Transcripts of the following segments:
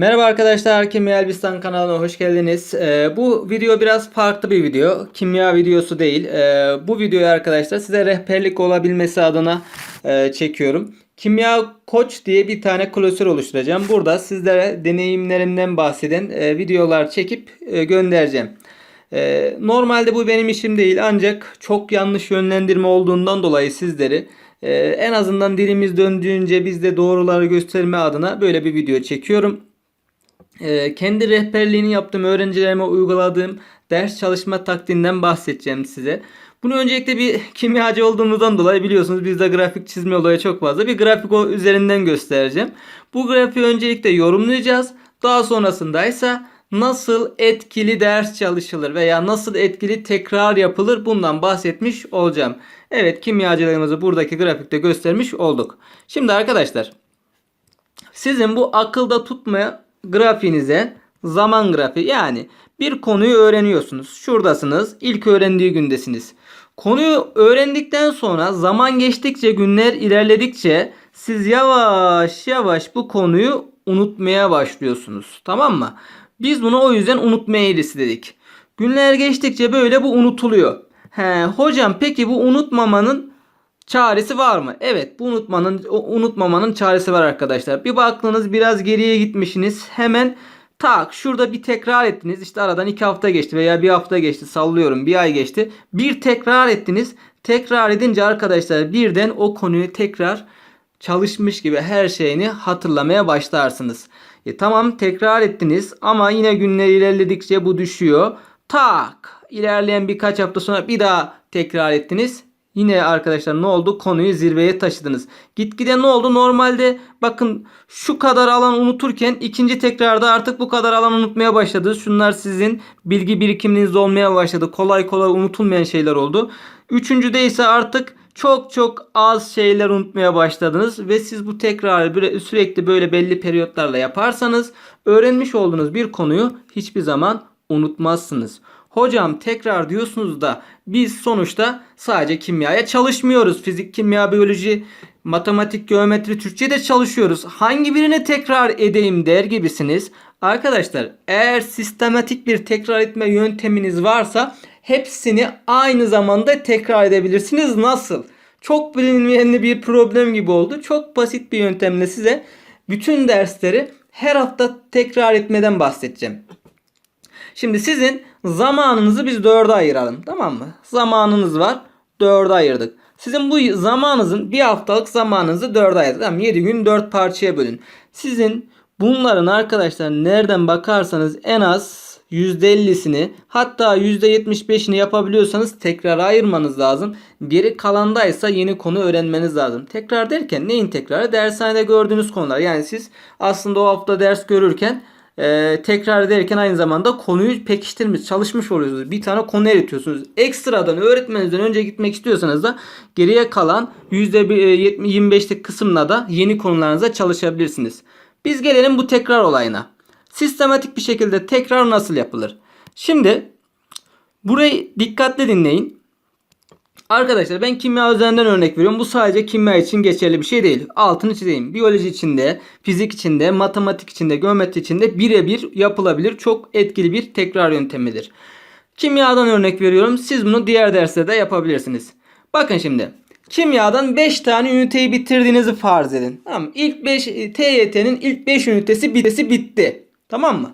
Merhaba arkadaşlar, Kimya Elbistan kanalına hoş geldiniz. Ee, bu video biraz farklı bir video. Kimya videosu değil. Ee, bu videoyu arkadaşlar size rehberlik olabilmesi adına e, çekiyorum. Kimya Koç diye bir tane klasör oluşturacağım. Burada sizlere deneyimlerimden bahseden e, videolar çekip e, göndereceğim. E, normalde bu benim işim değil ancak çok yanlış yönlendirme olduğundan dolayı sizleri e, en azından dilimiz döndüğünce biz de doğruları gösterme adına böyle bir video çekiyorum. Ee, kendi rehberliğini yaptığım öğrencilerime uyguladığım ders çalışma taktiğinden bahsedeceğim size. Bunu öncelikle bir kimyacı olduğumuzdan dolayı biliyorsunuz bizde grafik çizme olayı çok fazla. Bir grafik üzerinden göstereceğim. Bu grafiği öncelikle yorumlayacağız. Daha sonrasında ise nasıl etkili ders çalışılır veya nasıl etkili tekrar yapılır bundan bahsetmiş olacağım. Evet kimyacılarımızı buradaki grafikte göstermiş olduk. Şimdi arkadaşlar sizin bu akılda tutmaya grafiğinize zaman grafiği yani bir konuyu öğreniyorsunuz. Şuradasınız. ilk öğrendiği gündesiniz. Konuyu öğrendikten sonra zaman geçtikçe günler ilerledikçe siz yavaş yavaş bu konuyu unutmaya başlıyorsunuz. Tamam mı? Biz bunu o yüzden unutma eğrisi dedik. Günler geçtikçe böyle bu unutuluyor. He, hocam peki bu unutmamanın çaresi var mı? Evet bu unutmanın unutmamanın çaresi var arkadaşlar. Bir baktınız biraz geriye gitmişsiniz. Hemen tak şurada bir tekrar ettiniz. İşte aradan iki hafta geçti veya bir hafta geçti sallıyorum bir ay geçti. Bir tekrar ettiniz. Tekrar edince arkadaşlar birden o konuyu tekrar çalışmış gibi her şeyini hatırlamaya başlarsınız. E, tamam tekrar ettiniz ama yine günler ilerledikçe bu düşüyor. Tak ilerleyen birkaç hafta sonra bir daha tekrar ettiniz. Yine arkadaşlar ne oldu? Konuyu zirveye taşıdınız. Gitgide ne oldu? Normalde bakın şu kadar alan unuturken ikinci tekrarda artık bu kadar alan unutmaya başladınız. Şunlar sizin bilgi birikiminiz olmaya başladı. Kolay kolay unutulmayan şeyler oldu. Üçüncüde ise artık çok çok az şeyler unutmaya başladınız ve siz bu tekrarı sürekli böyle belli periyotlarla yaparsanız öğrenmiş olduğunuz bir konuyu hiçbir zaman unutmazsınız. Hocam tekrar diyorsunuz da biz sonuçta sadece kimyaya çalışmıyoruz. Fizik, kimya, biyoloji, matematik, geometri, Türkçe de çalışıyoruz. Hangi birine tekrar edeyim der gibisiniz. Arkadaşlar eğer sistematik bir tekrar etme yönteminiz varsa hepsini aynı zamanda tekrar edebilirsiniz. Nasıl? Çok bilinmeyen bir problem gibi oldu. Çok basit bir yöntemle size bütün dersleri her hafta tekrar etmeden bahsedeceğim. Şimdi sizin zamanınızı biz dörde ayıralım. Tamam mı? Zamanınız var. Dörde ayırdık. Sizin bu zamanınızın bir haftalık zamanınızı dörde ayırdık. Tamam 7 gün 4 parçaya bölün. Sizin bunların arkadaşlar nereden bakarsanız en az %50'sini hatta %75'ini yapabiliyorsanız tekrar ayırmanız lazım. Geri kalandaysa yeni konu öğrenmeniz lazım. Tekrar derken neyin tekrarı? Dershanede gördüğünüz konular. Yani siz aslında o hafta ders görürken e, tekrar ederken aynı zamanda konuyu pekiştirmiş, çalışmış oluyorsunuz. Bir tane konu eritiyorsunuz. Ekstradan öğretmenizden önce gitmek istiyorsanız da geriye kalan %25'lik kısımla da yeni konularınıza çalışabilirsiniz. Biz gelelim bu tekrar olayına. Sistematik bir şekilde tekrar nasıl yapılır? Şimdi burayı dikkatli dinleyin. Arkadaşlar ben kimya üzerinden örnek veriyorum. Bu sadece kimya için geçerli bir şey değil. Altını çizeyim. Biyoloji içinde, fizik içinde, matematik içinde, geometri içinde birebir yapılabilir. Çok etkili bir tekrar yöntemidir. Kimyadan örnek veriyorum. Siz bunu diğer derslerde yapabilirsiniz. Bakın şimdi. Kimyadan 5 tane üniteyi bitirdiğinizi farz edin. Tamam İlk 5 TYT'nin ilk 5 ünitesi bitesi bitti. Tamam mı?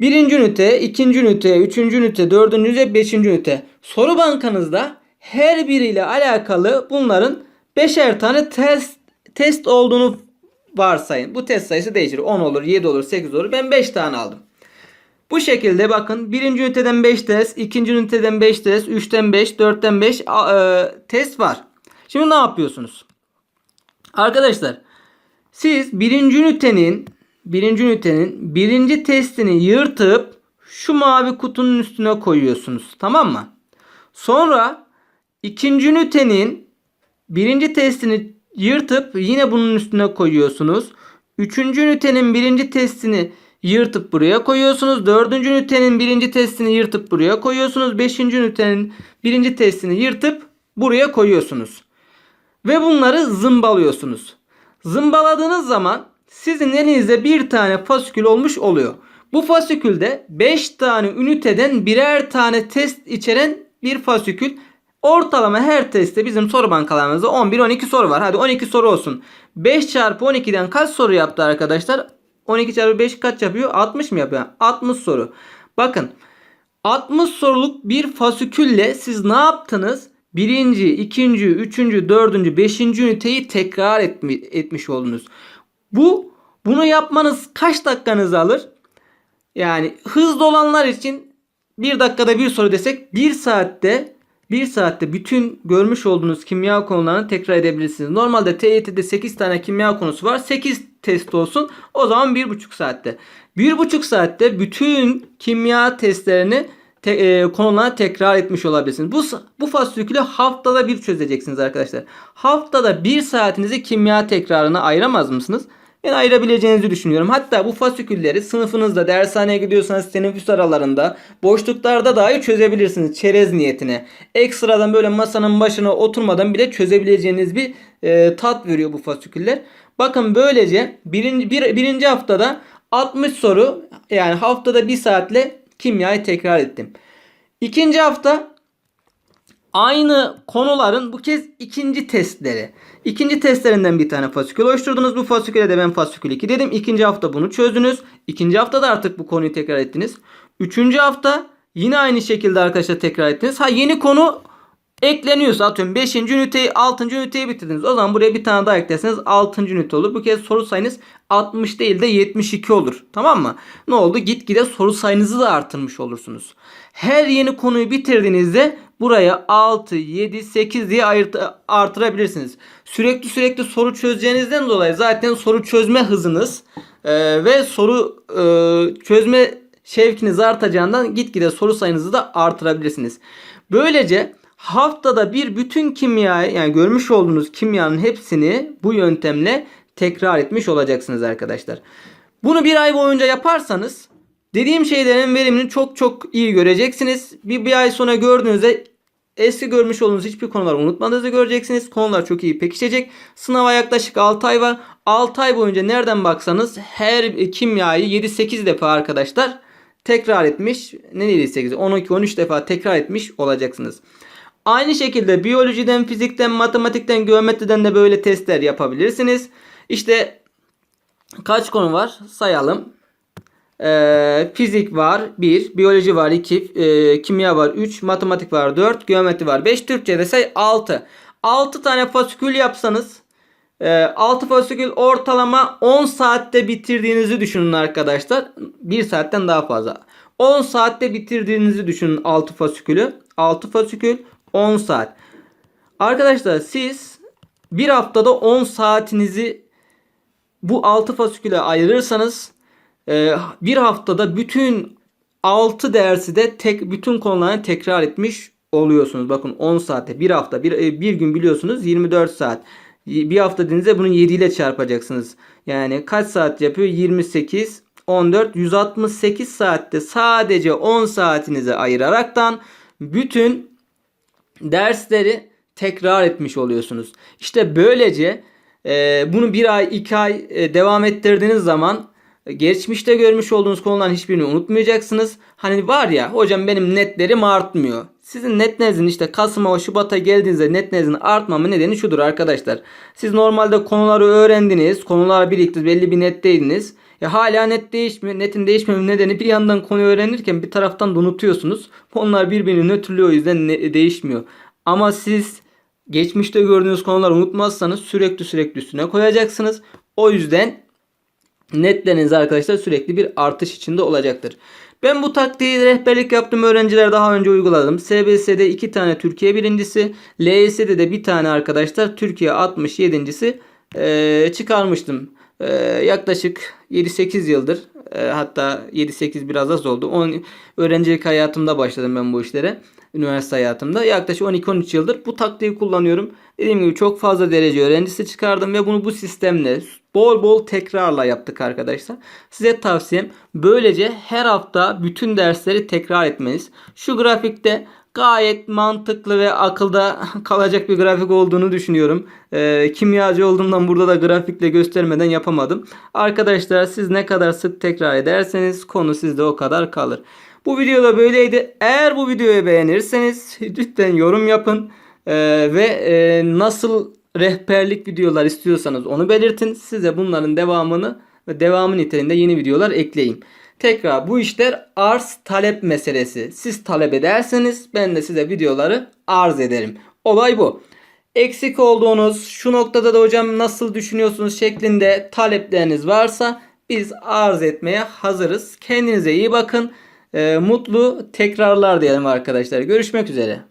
Birinci ünite, ikinci ünite, üçüncü ünite, dördüncü ünite, beşinci ünite. Soru bankanızda her biriyle alakalı bunların beşer tane test test olduğunu varsayın. Bu test sayısı değişir. 10 olur, 7 olur, 8 olur. Ben 5 tane aldım. Bu şekilde bakın birinci üniteden 5 test, ikinci üniteden 5 test, 3'ten 5, 4'ten 5 e, test var. Şimdi ne yapıyorsunuz? Arkadaşlar siz birinci ünitenin birinci ünitenin birinci testini yırtıp şu mavi kutunun üstüne koyuyorsunuz. Tamam mı? Sonra ikinci ünitenin birinci testini yırtıp yine bunun üstüne koyuyorsunuz. Üçüncü ünitenin birinci testini yırtıp buraya koyuyorsunuz. Dördüncü ünitenin birinci testini yırtıp buraya koyuyorsunuz. Beşinci ünitenin birinci testini yırtıp buraya koyuyorsunuz. Ve bunları zımbalıyorsunuz. Zımbaladığınız zaman sizin elinizde bir tane fasikül olmuş oluyor. Bu fasikülde 5 tane üniteden birer tane test içeren bir fasikül. Ortalama her testte bizim soru bankalarımızda 11-12 soru var. Hadi 12 soru olsun. 5 çarpı 12'den kaç soru yaptı arkadaşlar? 12 çarpı 5 kaç yapıyor? 60 mı yapıyor? 60 soru. Bakın 60 soruluk bir fasikülle siz ne yaptınız? Birinci, ikinci, üçüncü, dördüncü, beşinci üniteyi tekrar etmi, etmiş oldunuz. Bu bunu yapmanız kaç dakikanızı alır? Yani hızlı olanlar için bir dakikada bir soru desek bir saatte bir saatte bütün görmüş olduğunuz kimya konularını tekrar edebilirsiniz. Normalde TYT'de 8 tane kimya konusu var. 8 test olsun. O zaman 1,5 saatte. 1,5 saatte bütün kimya testlerini te, e, konularına tekrar etmiş olabilirsiniz. Bu bu fasikülü haftada bir çözeceksiniz arkadaşlar. Haftada bir saatinizi kimya tekrarına ayıramaz mısınız? Ben ayırabileceğinizi düşünüyorum. Hatta bu fasikülleri sınıfınızda, dershaneye gidiyorsanız teneffüs aralarında, boşluklarda dahi çözebilirsiniz çerez niyetine. Ekstradan böyle masanın başına oturmadan bile çözebileceğiniz bir e, tat veriyor bu fasiküller. Bakın böylece birinci, bir, birinci haftada 60 soru yani haftada bir saatle kimyayı tekrar ettim. İkinci hafta aynı konuların bu kez ikinci testleri. İkinci testlerinden bir tane fasikül oluşturdunuz. Bu fasiküle de ben fasikül 2 dedim. İkinci hafta bunu çözdünüz. İkinci hafta da artık bu konuyu tekrar ettiniz. Üçüncü hafta yine aynı şekilde arkadaşlar tekrar ettiniz. Ha yeni konu ekleniyorsa atıyorum 5. üniteyi 6. üniteyi bitirdiniz. O zaman buraya bir tane daha eklerseniz 6. ünite olur. Bu kez soru sayınız 60 değil de 72 olur. Tamam mı? Ne oldu? Gitgide soru sayınızı da artırmış olursunuz. Her yeni konuyu bitirdiğinizde buraya 6, 7, 8 diye artırabilirsiniz. Sürekli sürekli soru çözeceğinizden dolayı zaten soru çözme hızınız e, ve soru e, çözme şevkiniz artacağından gitgide soru sayınızı da artırabilirsiniz. Böylece haftada bir bütün kimyayı yani görmüş olduğunuz kimyanın hepsini bu yöntemle tekrar etmiş olacaksınız arkadaşlar. Bunu bir ay boyunca yaparsanız dediğim şeylerin verimini çok çok iyi göreceksiniz. Bir, bir ay sonra gördüğünüzde eski görmüş olduğunuz hiçbir konuları unutmadığınızı göreceksiniz. Konular çok iyi pekişecek. Sınava yaklaşık 6 ay var. 6 ay boyunca nereden baksanız her kimyayı 7-8 defa arkadaşlar tekrar etmiş. Ne 7-8? 12-13 defa tekrar etmiş olacaksınız. Aynı şekilde biyolojiden, fizikten, matematikten, geometriden de böyle testler yapabilirsiniz. İşte kaç konu var sayalım. Ee, fizik var 1, biyoloji var 2, e, kimya var 3, matematik var 4, geometri var 5, Türkçe'de say 6. 6 tane fasikül yapsanız e, 6 fasikül ortalama 10 saatte bitirdiğinizi düşünün arkadaşlar. 1 saatten daha fazla. 10 saatte bitirdiğinizi düşünün 6 fasikülü. 6 fasikül 10 saat. Arkadaşlar siz bir haftada 10 saatinizi bu 6 fasiküle ayırırsanız e, bir haftada bütün 6 dersi de tek bütün konularını tekrar etmiş oluyorsunuz. Bakın 10 saatte bir hafta bir, e, bir gün biliyorsunuz 24 saat. Bir hafta dediğinizde bunu 7 ile çarpacaksınız. Yani kaç saat yapıyor? 28 14 168 saatte sadece 10 saatinizi ayıraraktan bütün dersleri tekrar etmiş oluyorsunuz. İşte böylece e, bunu bir ay iki ay e, devam ettirdiğiniz zaman geçmişte görmüş olduğunuz konuların hiçbirini unutmayacaksınız. Hani var ya hocam benim netlerim artmıyor. Sizin net nezdin işte Kasım'a Şubat'a geldiğinizde net nezdin artmama nedeni şudur arkadaşlar. Siz normalde konuları öğrendiniz. Konular birikti belli bir netteydiniz. Ya hala net değişmiyor. Netin değişmeme nedeni bir yandan konu öğrenirken bir taraftan da unutuyorsunuz. Konular birbirini nötrlüyor o yüzden ne, değişmiyor. Ama siz geçmişte gördüğünüz konuları unutmazsanız sürekli sürekli üstüne koyacaksınız. O yüzden netleriniz arkadaşlar sürekli bir artış içinde olacaktır. Ben bu taktiği rehberlik yaptığım öğrenciler daha önce uyguladım. SBS'de 2 tane Türkiye birincisi, LYS'de de bir tane arkadaşlar Türkiye 67.si e, çıkarmıştım. E, yaklaşık 7-8 yıldır e, hatta 7-8 biraz az oldu. 10, öğrencilik hayatımda başladım ben bu işlere. Üniversite hayatımda. Yaklaşık 12-13 yıldır bu taktiği kullanıyorum. Dediğim gibi çok fazla derece öğrencisi çıkardım ve bunu bu sistemle bol bol tekrarla yaptık arkadaşlar. Size tavsiyem böylece her hafta bütün dersleri tekrar etmeniz. Şu grafikte gayet mantıklı ve akılda kalacak bir grafik olduğunu düşünüyorum. Ee, kimyacı olduğumdan burada da grafikle göstermeden yapamadım. Arkadaşlar siz ne kadar sık tekrar ederseniz konu sizde o kadar kalır. Bu videoda böyleydi. Eğer bu videoyu beğenirseniz lütfen yorum yapın. Ee, ve e, nasıl rehberlik videolar istiyorsanız onu belirtin. Size bunların devamını ve devamı niteliğinde yeni videolar ekleyeyim. Tekrar bu işler arz talep meselesi. Siz talep ederseniz ben de size videoları arz ederim. Olay bu. Eksik olduğunuz şu noktada da hocam nasıl düşünüyorsunuz şeklinde talepleriniz varsa biz arz etmeye hazırız. Kendinize iyi bakın. Ee, mutlu tekrarlar diyelim arkadaşlar. Görüşmek üzere.